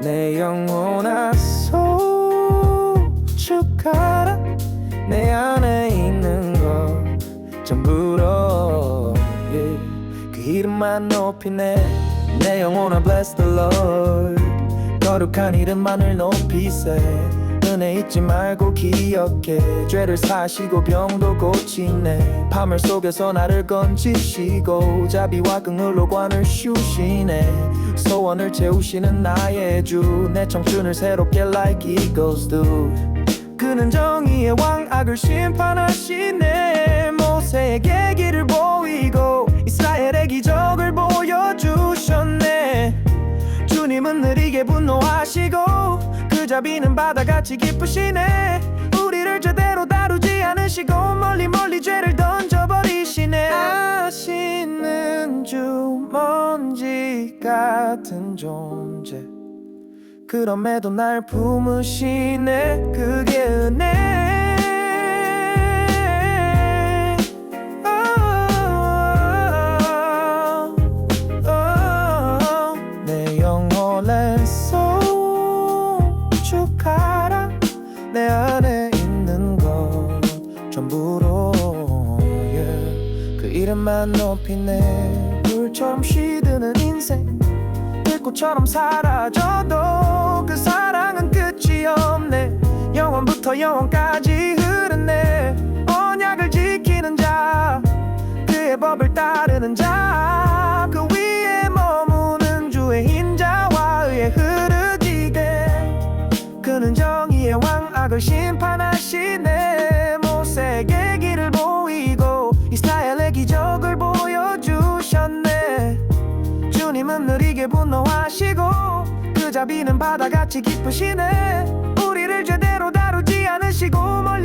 내 영혼아 소축하라. 내 안에 있는 거 전부로 yeah. 그 이름만 높이네 내 영혼아 bless the Lord 거룩한 이름만을 높이세. 은혜 잊지 말고 기억해. 죄를 사시고 병도 고치네. 파멸 속에서 나를 건지시고 자비와 긍휼로 관을 슈시네. 소원을 채우시는 나의 주. 내 청춘을 새롭게 like eagles do. 그는 정의의 왕 악을 심판하시네. 모세에게 주님은 느리게 분노하시고 그 자비는 바다같이 깊으시네. 우리를 제대로 다루지 않으시고 멀리 멀리 죄를 던져버리시네. 아시는 주 먼지 같은 존재. 그럼에도 날 품으시네. 그게 은혜 영혼에 소축하라. 내 안에 있는 것 전부로. Yeah. 그 이름만 높이네 불처럼 시드는 인생. 불꽃처럼 사라져도 그 사랑은 끝이 없네. 영원부터 영원까지 흐르네. 언약을 지키는 자 그의 법을 따르는 자 왕 악을 심판하시네 모세에게 길을 보이고 이스라엘의 기적을 보여주셨네. 주님은 느리게 분노하시고 그 자비는 바다같이 깊으시네. 우리를 제대로 다루지 않으시고 멀리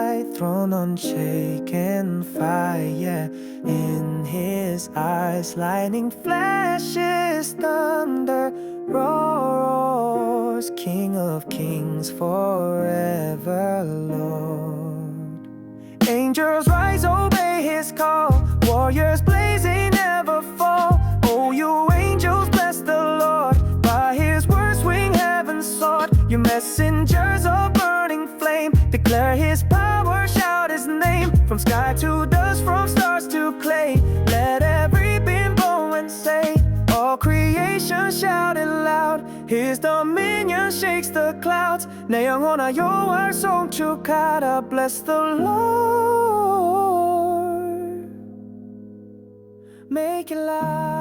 seated high throne unshaken fire in his eyes lightning flashes thunder roars king of kings forever lord Angels rise, obey his call. Warriors blazing, never fall. Oh, you angels, bless the Lord. By his word, swing heaven's sword. You messengers of burning flame. Declare his power. From sky to dust, from stars to clay. Let every being bow and say, All creation shout it loud. His dominion shakes the clouds. 내 영혼아 여호와를 송축하라. Bless the Lord. Make it loud.